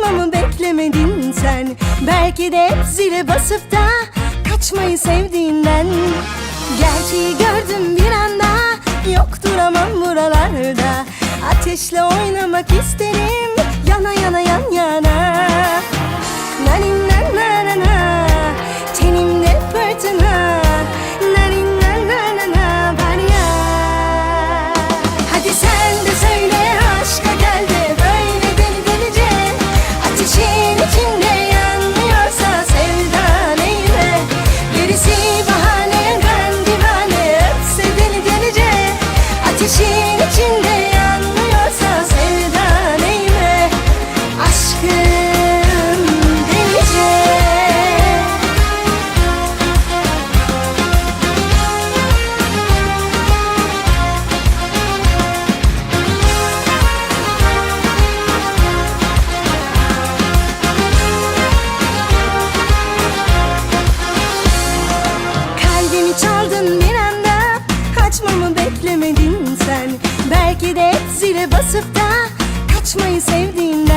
Açmamı beklemedin sen? Belki de hep zile basıp da Kaçmayı sevdiğinden. Gerçeği gördüm bir anda Yok duramam buralarda. Ateşle oynamak isterim Çaldın bir anda Açmamı beklemedin sen? Belki de zile basıp da Kaçmayı sevdiğinden